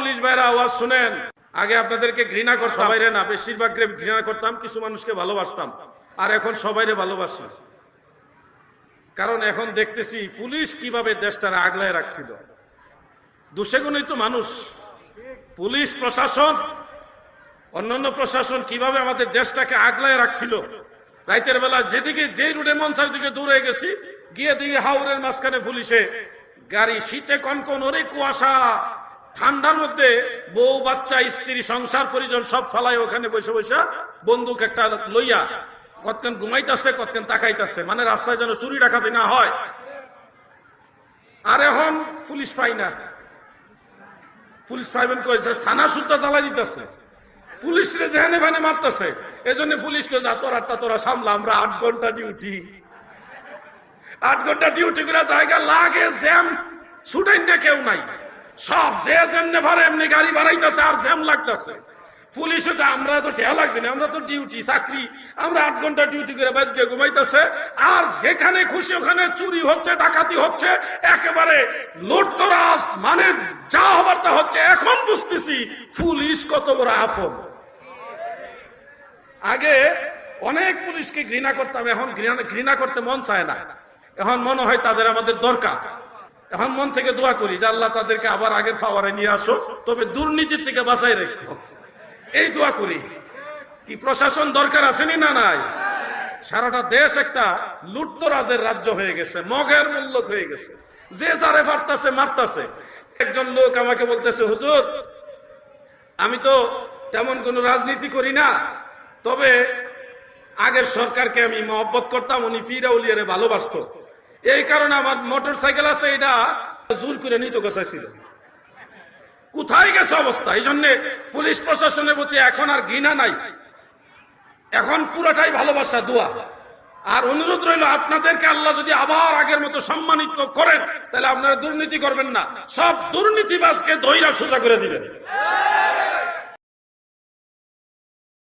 Police ভাইরা আওয়াজ শুনেন। আগে আপনাদেরকে ঘৃণা করতাম। বাইরে না, বেশিরভাগ ঘৃণা করতাম, কিছু মানুষকে ভালোবাসতাম। আর এখন সবাইরে ভালোবাসি। কারণ এখন দেখতেছি পুলিশ কীভাবে দেশটারে আগলায় রাখছিল। দুশেগুণই তো মানুষ। পুলিশ প্রশাসন, অন্যান্য প্রশাসন কীভাবে আমাদের দেশটাকে আগলায় রাখছিল। রাইতের বেলা যেদিকে যে রুটে মন দিকে দূরে গেছি, গিয়ে দিকে হাওরের মাঝখানে পুলিশে। গাড়ি, শীতে কনকন, ওরে কুয়াশা। ঠান্ডার মধ্যে বউ, বাচ্চা, স্ত্রী, সংসার, পরিজন সব ফালাই ওখানে বসে বসে বন্দুক একটা লইয়া কতক্ষণ ঘুমাইতেছে কতক্ষণ তাকাইতেছে। মানে রাস্তায় যেন চুরি ডাকাতি না হয়। আর এখন পুলিশ পাই না। পুলিশ পাইবেন কয়েছে থানা সুদ্ধা চালাই দিতেছে। পুলিশ রে যেখানে ভানে মারতেছে। এই জন্য পুলিশকে যা তোরা তোরা সামলা, আমরা আট ঘণ্টা ডিউটি। আট ঘণ্টা ডিউটি করে জায়গা লাগে, জ্যাম, ছুটাইন না কেউ নাই। সব যে যেমনে ভাড়া, এমনি গাড়ি বাড়াইতেছে আর জ্যাম লাগতেছে। পুলিশ তো আমরা তো ঠেয়া লাগছে না, আমরা তো ডিউটি, চাকরি, আমরা আট ঘণ্টা ডিউটি করে বাদ দিয়ে ঘুমাইতেছে। আর যেখানে খুশি ওখানে চুরি হচ্ছে, ডাকাতি হচ্ছে, একেবারে লোটতরাস মানে যা হবার তা হচ্ছে। এখন বুঝতেছি পুলিশ কত বড় আফন আগে অনেক পুলিশকে ঘৃণা করতাম, এখন ঘৃণা করতে মন চায় না। এখন মনে হয় তাদের আমাদের দরকার। এখন মন থেকে দোয়া করি যে আল্লাহ তাদেরকে আবার আগের পাওয়ারে নিয়ে আসো, তবে দুর্নীতির থেকে বাঁচাই রেখো। এই দোয়া করি। কি প্রশাসন দরকার আসেনি না নাই? সারাটা দেশ একটা লুটতরাজের রাজ্য হয়ে গেছে, মগের মূল্যক হয়ে গেছে। যে যারে মারতাছে মারতাছে। একজন লোক আমাকে বলতেছে, হুজুর, আমি তো তেমন কোনো রাজনীতি করি না, তবে আগের সরকারকে আমি মহব্বত করতাম, উনি ফিরা উলিয়ারে ভালোবাসত। এই কারণে আমার মোটর সাইকেল আছে, এটা জোর করে নিতে গেছিল কোথায় গেছে অবস্থা? এই জন্য পুলিশ প্রশাসনের প্রতি এখন আর ঘৃণা নাই। এখন পুরোটাই ভালোবাসা, দোয়া। আর অনুরোধ রইল, আপনাদেরকে আল্লাহ যদি আবার আগের মতো সম্মানিত করেন, তাহলে আপনারা দুর্নীতি করবেন না। সব দুর্নীতিবাজকে দইরা সোজা করে দিবেন।